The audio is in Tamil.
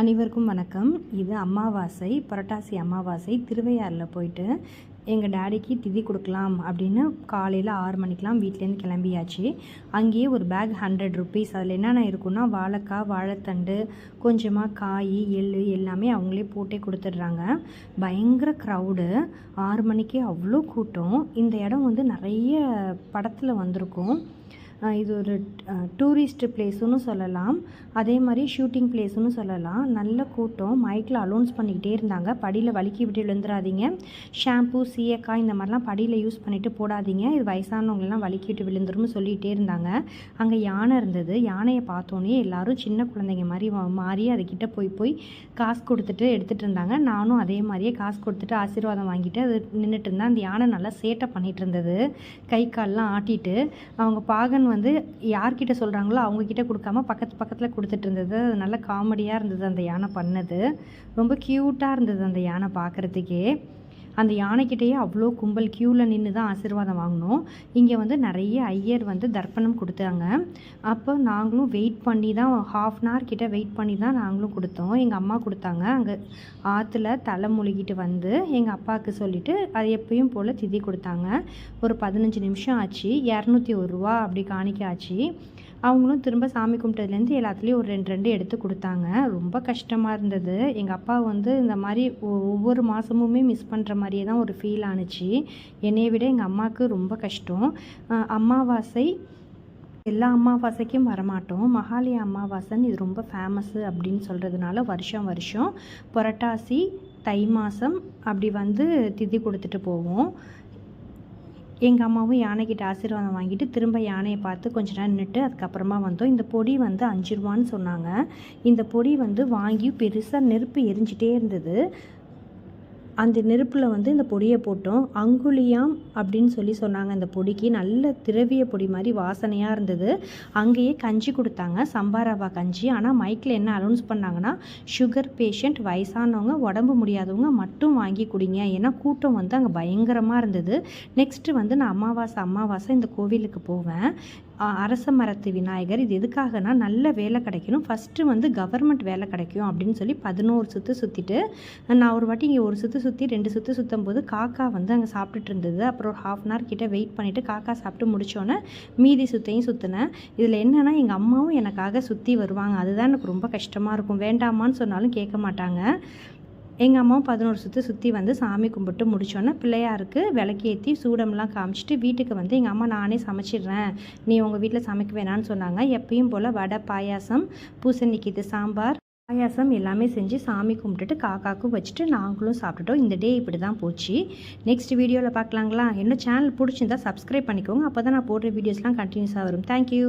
அனைவருக்கும் வணக்கம். இது அமாவாசை புரட்டாசி அமாவாசை. திருவையாறில் போயிட்டு எங்கள் டேடிக்கு திதி கொடுக்கலாம் அப்படின்னு காலையில் ஆறு மணிக்கெலாம் வீட்டிலேருந்து கிளம்பியாச்சு. அங்கேயே ஒரு பேக் ஹண்ட்ரட் ருபீஸ் அதில் என்னென்ன இருக்குன்னா வாழைக்காய் வாழைத்தண்டு கொஞ்சமாக காய் எள் எல்லாமே அவங்களே போட்டே கொடுத்துட்றாங்க. பயங்கர க்ரௌடு ஆறு மணிக்கே அவ்வளோ கூட்டம். இந்த இடம் வந்து நிறைய படத்தில் வந்திருக்கும். இது ஒரு டூரிஸ்ட் பிளேஸுன்னு சொல்லலாம். அதே மாதிரி ஷூட்டிங் பிளேஸுன்னு சொல்லலாம். நல்ல கூட்டம். மைக்கில் அலௌன்ஸ் பண்ணிக்கிட்டே இருந்தாங்க. படியில் வலிக்கி விட்டு விழுந்துடாதீங்க ஷாம்பு சீயக்காய் இந்த மாதிரிலாம் படியில் யூஸ் பண்ணிவிட்டு போடாதீங்க. இது வயசானவங்களெலாம் வலிக்கி விட்டு விழுந்துரும்னு சொல்லிகிட்டே இருந்தாங்க. அங்கே யானை இருந்தது. யானையை பார்த்தோன்னே எல்லோரும் சின்ன குழந்தைங்க மாதிரி மாறி அதுக்கிட்ட போய் போய் காசு கொடுத்துட்டு எடுத்துகிட்டு இருந்தாங்க. நானும் அதே மாதிரியே காசு கொடுத்துட்டு ஆசீர்வாதம் வாங்கிட்டு அது நின்றுட்டு இருந்தேன். அந்த யானை நல்லா சேட்டை பண்ணிகிட்டு இருந்தது. கை கால்லாம் ஆட்டிட்டு. அவங்க பாகன் வந்து யார்கிட்ட சொல்கிறாங்களோ அவங்கக்கிட்ட கொடுக்காம பக்கத்து பக்கத்தில் கொடுத்துட்டு இருந்தது. அது நல்ல காமெடியாக இருந்தது அந்த யானை பண்ணது. ரொம்ப க்யூட்டாக இருந்தது அந்த யானை பார்க்குறதுக்கே அந்த யானைக்கிட்டேயே அவ்வளோ கும்பல் க்யூவில் நின்று தான் ஆசீர்வாதம் வாங்கினோம் இங்கே வந்து நிறைய ஐயர் வந்து தர்ப்பணம் கொடுத்தாங்க. அப்போ நாங்களும் வெயிட் பண்ணி தான் ஹாஃப் அன் ஹவர் கிட்டே வெயிட் பண்ணி தான் நாங்களும் கொடுத்தோம். எங்கள் அம்மா கொடுத்தாங்க. அங்கே ஆற்றுல தலை முழுகிட்டு வந்து எங்கள் அப்பாவுக்கு சொல்லிவிட்டு அது எப்பயும் போல் திதி கொடுத்தாங்க. ஒரு பதினஞ்சு நிமிஷம் ஆச்சு. இரநூத்தி ஒரு ரூபா அப்படி காணிக்க ஆச்சு. அவங்களும் திரும்ப சாமி கும்பிட்டதுலேருந்து எல்லாத்துலேயும் ஒரு ரெண்டு ரெண்டு எடுத்து கொடுத்தாங்க. ரொம்ப கஷ்டமாக இருந்தது. எங்கள் அப்பா வந்து இந்த மாதிரி ஒவ்வொரு மாதமுமே மிஸ் பண்ணுற மாதிரியே தான் ஒரு ஃபீல் ஆணுச்சு என்னையை விட எங்கள் அம்மாவுக்கு ரொம்ப கஷ்டம். அமாவாசை எல்லா அமாவாசைக்கும் வரமாட்டோம். மகாலய அமாவாசைன்னு இது ரொம்ப ஃபேமஸ்ஸு அப்படின்னு சொல்கிறதுனால வருஷம் வருஷம் புரட்டாசி தை மாதம் அப்படி வந்து திதி கொடுத்துட்டு போவோம். எங்கள் அம்மாவும் யானைக்கிட்ட ஆசீர்வாதம் வாங்கிட்டு திரும்ப யானையை பார்த்து கொஞ்ச நேரம் நின்றுட்டு அதுக்கப்புறமா வந்தோம். இந்த பொடி வந்து அஞ்சு ரூபான்னு சொன்னாங்க. இந்த பொடி வந்து வாங்கி பெருசாக நெருப்பு எரிஞ்சிட்டே இருந்தது. அந்த நெருப்பில் வந்து இந்த பொடியை போட்டோம். அங்குலியாம் அப்படின்னு சொல்லி சொன்னாங்க. இந்த பொடிக்கு நல்ல திரவிய பொடி மாதிரி வாசனையாக இருந்தது. அங்கேயே கஞ்சி கொடுத்தாங்க. சம்பாராவா கஞ்சி. ஆனால் மைக்கில் என்ன அனௌன்ஸ் பண்ணாங்கன்னா சுகர் பேஷண்ட் வயசானவங்க உடம்பு முடியாதவங்க மட்டும் வாங்கி குடிங்க. ஏன்னா கூட்டம் வந்து அங்கே பயங்கரமாக இருந்தது. நெக்ஸ்ட்டு வந்து நான் அமாவாசை அமாவாசை இந்த கோவிலுக்கு போவேன். அரச மரத்து விநாயகர் இது எதுக்காகனா நல்ல வேலை கிடைக்கணும். ஃபஸ்ட்டு வந்து கவர்மெண்ட் வேலை கிடைக்கும் அப்படின்னு சொல்லி பதினோரு சுற்று சுற்றிட்டு நான் ஒரு வாட்டி இங்கே ஒரு சுற்று சுற்றி ரெண்டு சுற்று சுற்றும் போது காக்கா வந்து அங்கே சாப்பிட்டுட்டு இருந்தது. அப்புறம் ஒரு ஹாஃப் அன் ஹவர் கிட்டே வெயிட் பண்ணிவிட்டு காக்கா சாப்பிட்டு முடித்தோன்னே மீதி சுத்தையும் சுற்றினேன் இதில் என்னென்னா எங்கள் அம்மாவும் எனக்காக சுற்றி வருவாங்க. அதுதான் எனக்கு ரொம்ப கஷ்டமாக இருக்கும். வேண்டாமான்னு சொன்னாலும் கேட்க மாட்டாங்க. எங்கள் அம்மாவும் பதினோரு சுற்று சுற்றி வந்து சாமி கும்பிட்டு முடிச்சோன்னே பிள்ளையாருக்கு விளக்கேற்றி சூடம்லாம் காமிச்சிட்டு வீட்டுக்கு வந்து எங்கள் அம்மா நானே சமைச்சிடுறேன். நீ உங்கள் வீட்டில் சமைக்க வேணான்னு சொன்னாங்க. எப்பயும் போல் வடை பாயாசம் பூசணிக்கிது சாம்பார் பாயாசம் எல்லாமே செஞ்சு சாமி கும்பிட்டுட்டு காக்காக்கும் வச்சுட்டு நாங்களும் சாப்பிட்டுட்டோம். இந்த டே இப்படி தான் போச்சு. நெக்ஸ்ட் வீடியோவில் பார்க்கலாங்களா என்ன சேனல் பிடிச்சிருந்தா சப்ஸ்கிரைப் பண்ணிக்கோங்க. அப்போ தான் நான் போடுற வீடியோஸ்லாம் கண்டினியூஸாக வரும். தேங்க்யூ